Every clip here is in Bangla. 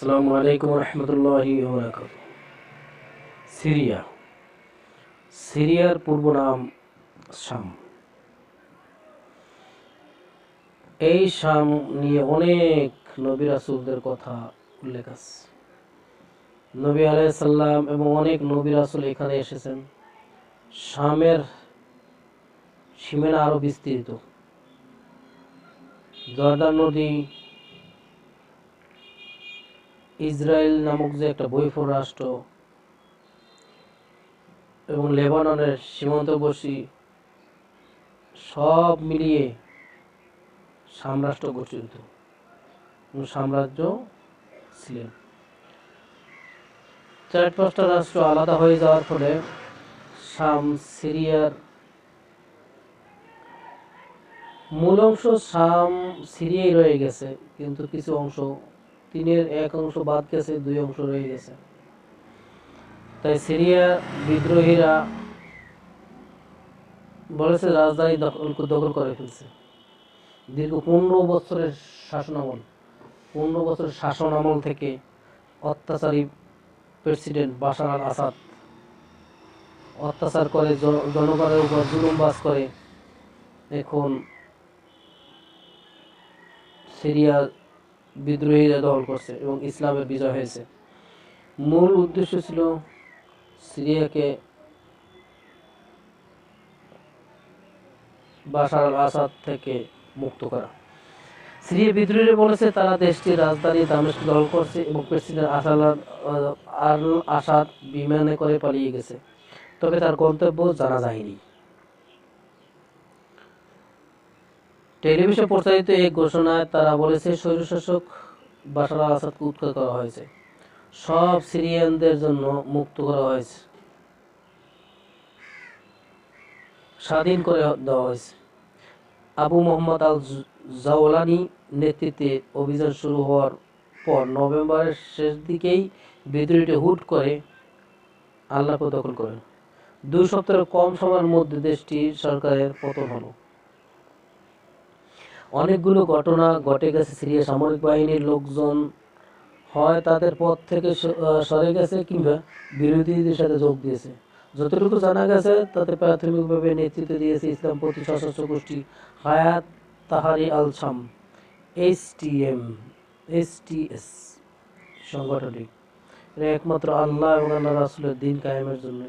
আসসালামু আলাইকুম রহমতুল্লাহি সিরিয়া। সিরিয়ার পূর্ব নাম শাম। এই শাম নিয়ে অনেক নবী রাসুলদের কথা উল্লেখ আছে। নবী আলাইসাল্লাম এবং অনেক নবী রাসুল এখানে এসেছেন। শামের সীমানা আরও বিস্তৃত। জর্দান নদী ইসরায়েল নামক যে একটা বৈফর রাষ্ট্র এবং লেবাননের সীমান্তবর্তী সব মিলিয়ে সাম্রাষ্ট্র গঠিত সাম্রাজ্য ছিলেন। চার পাঁচটা রাষ্ট্র আলাদা হয়ে যাওয়ার ফলে শাম সিরিয়ার মূল অংশ শাম সিরিয়ায় রয়ে গেছে, কিন্তু কিছু অংশ তিনের এক অংশ বাদ গেছে, দুই অংশ রয়ে গেছে। তাই সিরিয়া বিদ্রোহীরা বলেছে, রাজধানী দখল দখল করে ফেলছে। দীর্ঘ পনেরো বছরের শাসনামল, পনেরো বছরের শাসন আমল থেকে অত্যাচারী প্রেসিডেন্ট বাশার আল আসাদ অত্যাচার করে, জন- জনগণের উপর জুলুমবাজ করে। এখন সিরিয়া বিদ্রোহীরা দখল করছে এবং ইসলামের বিজয় হয়েছে। মূল উদ্দেশ্য ছিল সিরিয়াকে আল আসাদ থেকে মুক্ত করা। সিরিয়া বিদ্রোহীরা বলেছে, তারা দেশটির রাজধানী দামেস্ক দখল করছে এবং প্রেসিডেন্ট আসাদ আল আসাদ বিমানে করে পালিয়ে গেছে। তবে তার গন্তব্য জানা যায়নি। টেলিভিশন প্রচারিত এই ঘোষণায় তারা বলেছে স্বৈরশাসক বাশার আল আসাদকে উৎখাত করা হয়েছে। সব সিরিয়ানদের জন্য মুক্ত করা হয়েছে। স্বাধীন করে দেওয়া হয়েছে। আবু মোহাম্মদ আল জাওলানি নেতৃত্বে অভিযান শুরু হওয়ার পর নভেম্বরের শেষ দিকেই বিদ্রোহীটি হুট করে আল্লাহকে দখল করেন। দুই সপ্তাহের কম সময়ের মধ্যে দেশটির সরকারের পতন হলো। অনেকগুলো ঘটনা ঘটে গেছে সিরিয়া সামরিক বাহিনীর লোকজন হয় তাদের পদ থেকে সরে গেছে কিংবা বিরোধীদের সাথে যোগ দিয়েছে। যতটুকু জানা গেছে তাতে প্রাথমিকভাবে নেতৃত্ব দিয়েছে ইসলামপন্থী সশস্ত্র গোষ্ঠী Hayat Tahrir al Sham H T M H T S সংগঠনটি। একমাত্র আল্লাহ এবং আল্লাহ রাসুলের দিন কায়েমের জন্য।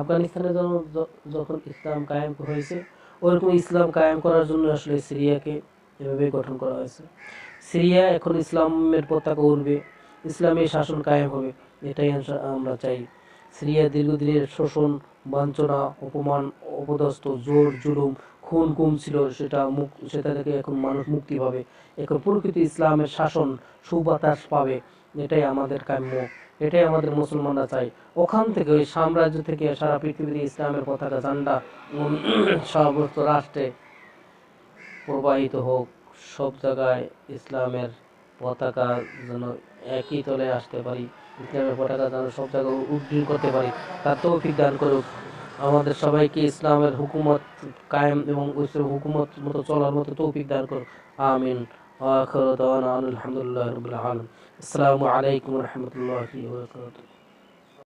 আফগানিস্তানে যখন ইসলাম কায়েম হয়েছে, ওরকম ইসলাম কায়েম করার জন্য আসলে সিরিয়াকে এভাবে গঠন করা হয়েছে। সিরিয়া এখন ইসলামের পতাকা উড়বে, ইসলামের শাসন কায়েম হবে, এটাই আমরা চাই। সিরিয়া দীর্ঘদিনের শোষণ বঞ্চনা অপমান, অপদস্থ, জোর, জুলুম, খুন, গুম ছিল, সেটা মুক সেটা থেকে এখন মানুষ মুক্তি পাবে। এখন প্রকৃতি ইসলামের শাসন সুবাতাস পাবে, এটাই আমাদের কাম্য, এটাই আমাদের মুসলমানরা চাই ওখান থেকে ওই সাম্রাজ্য থেকে সারা পৃথিবীতে ইসলামের পতাকা ঝান্ডা সমস্ত রাষ্ট্রে প্রবাহিত হোক, সব জায়গায় ইসলামের পতাকা যেন একই তলে আসতে পারি, ইসলামের পতাকা যেন সব জায়গায় উড্ডীন করতে পারি, তার তৌফিক দান করুক। আমাদের সবাইকে ইসলামের হুকুমত কায়েম এবং হুকুমত মতো চলার মতো তৌফিক দান করুক। আমিন। আখির আলহামদুলিল্লাহ রাব্বিল আলামিন। আসসালামু আলাইকুম রাহমাতুল্লাহি